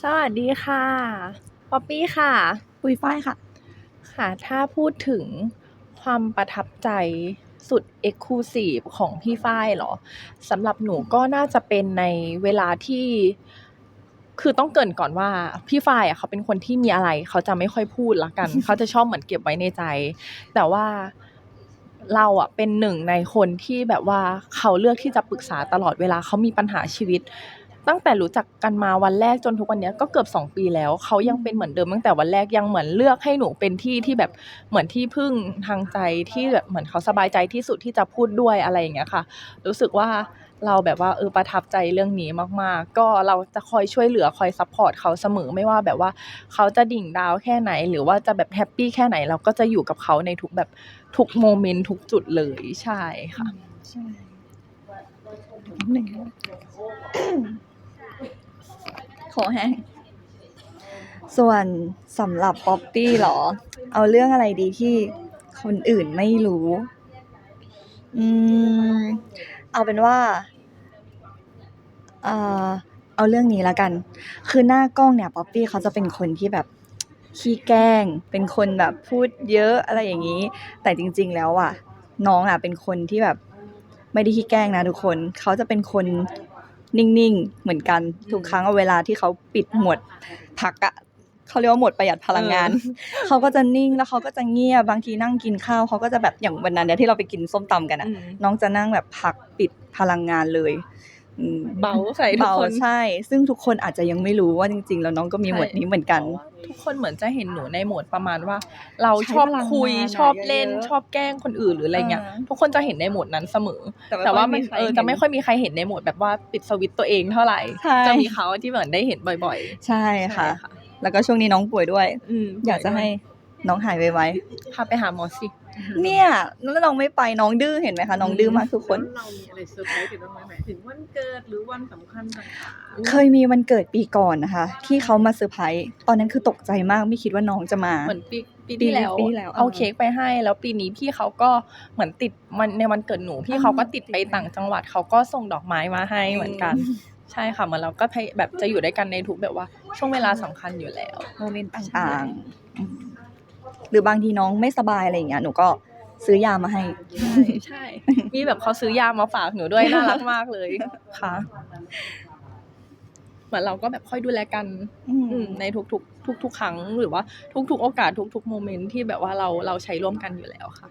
สวัสดีค่ะป๊อปปี้ค่ะ ปุยฝ้ายค่ะ ค่ะ ถ้าพูดถึงความประทับใจสุด Exclusive ของพี่ฝ้ายเหรอสำหรับหนูก็น่าจะเป็นในเวลาที่คือต้องเกรินก่อนว่าพี่ฝ้ายอะเขาเป็นคนที่มีอะไร เขาจะไม่ค่อยพูดละกัน เขาจะชอบเหมือนเก็บไว้ในใจ แต่ว่าเราอะเป็นหนึ่งในคนที่แบบว่าเขาเลือกที่จะปรึกษาตลอดเวลาเขามีปัญหาชีวิต ตั้งแต่รู้จักกันมาวันแรกจนทุกวันนี้ก็เกือบสองปีแล้วเขายังเป็นเหมือนเดิมตั้งแต่วันแรกยังเหมือนเลือกให้หนูเป็นที่ที่แบบเหมือนที่พึ่งทางใจที่แบบเหมือนเขาสบายใจที่สุดที่จะพูดด้วยอะไรอย่างเงี้ยค่ะ รู้สึกว่าเราแบบว่าเออประทับใจเรื่องนี้มาก ๆ ก็เราจะคอยช่วยเหลือคอยซัพพอร์ตเขาเสมอไม่ว่าแบบว่าเขาจะดิ่งดาวแค่ไหน หรือว่าจะแบบแฮปปี้แค่ไหน เราก็จะอยู่กับเขาในทุกแบบทุกโมเมนต์ทุกจุดเลยใช่ค่ะใช่หนึ่ง ขอแห้งส่วนสำหรับป๊อปปี้หรอ เอาเรื่องอะไรดีที่คนอื่นไม่รู้ อืม เอาเป็นว่าเอ่อเอาเรื่องนี้และกัน คือหน้ากล้องเนี่ยป๊อปปี้เขาจะเป็นคนที่แบบขี้แกล้ง เป็นคนแบบพูดเยอะอะไรอย่างนี้ แต่จริง ๆ แล้วอะ น้องอะเป็นคนที่แบบไม่ได้ขี้แกล้งนะทุกคน เขาจะเป็นคน นิ่งๆ เหมือนกันทุกครั้งเวลาที่เขาปิดหมวดพักอะเขาเรียกว่าหมวดประหยัดพลังงาน เขาก็จะนิ่งแล้วเขาก็จะเงียบบางทีนั่งกินข้าวเขาก็จะแบบอย่างวันนั้นเนี่ยที่เราไปกินส้มตำกันอะอืมน้องจะนั่งแบบพักปิดพลังงานเลยอืม เบาใส่ทุกเบาคนใช่ ซึ่งทุกคนอาจจะยังไม่รู้ว่าจริง ๆ แล้วน้องก็มีหมวดนี้เหมือนกันพราะว่าทุกคนเหมือนจะเห็นหนูในโหมดประมาณว่า เราใช้ชอบพลังคุยงานอะชอบเล่นเยอะๆชอบแกล้งคนอื่นหรืออะไรเงี้ยอ่าทุกคนจะเห็นในโหมดนั้นเสมอ แต่ว่าแต่ว่าไม่มันมีใครเออเห็นจะไม่ค่อยมีใครเห็นในโหมดแบบว่าปิดสวิตช์ตัวเองเท่าไหร่ใช่จะมีเขาที่เหมือนได้เห็นบ่อยใช่ๆค่ะ แล้วก็ช่วงนี้น้องป่วยด้วยอืมอยากจะให้ น้องหายไวพาไปหาหมอสิๆเนี่ยแล้วน้องไม่ไปน้องดื้อเห็นไหมคะน้องดื้อมากทุกคน แล้วเรามีอะไรเซอร์ไพรส์ติดบ้างไหมหมายถึงวันเกิดหรือวันสำคัญต่างเคยมีวันเกิดปีก่อนนะคะ ที่เขามาเซอร์ไพรส์ตอนนั้นคือตกใจมากไม่คิดว่าน้องจะมา เหมือนปีปีปีที่แล้วปีที่แล้วเอาอ่าเค้กไปให้แล้วปีนี้พี่เขาก็เหมือนติดมันในวันเกิดหนูพี่เขาก็ติดไปต่างจังหวัดเขาก็ส่งดอกไม้มาให้เหมือนกัน ใช่ค่ะเหมือนเราก็พยแบบจะอยู่ด้วยกันในทุกแบบว่าช่วงเวลาสำคัญอยู่แล้ว โมเมนต์ต่างๆอืม หรือบางทีน้องไม่สบายอะไรอย่างเงี้ยหนูก็ซื้อยามาให้ใช่ใช่ มีแบบเขาซื้อยามาฝากหนูด้วยน่ารักมากเลยค่ะ เหมือนเราก็แบบค่อยดูแลกันอืมอืมในทุกๆทุกๆครั้งหรือว่าทุกๆโอกาสทุกๆโมเมนต์ที่แบบว่าเราเราใช้ร่วมกันอยู่แล้วค่ะ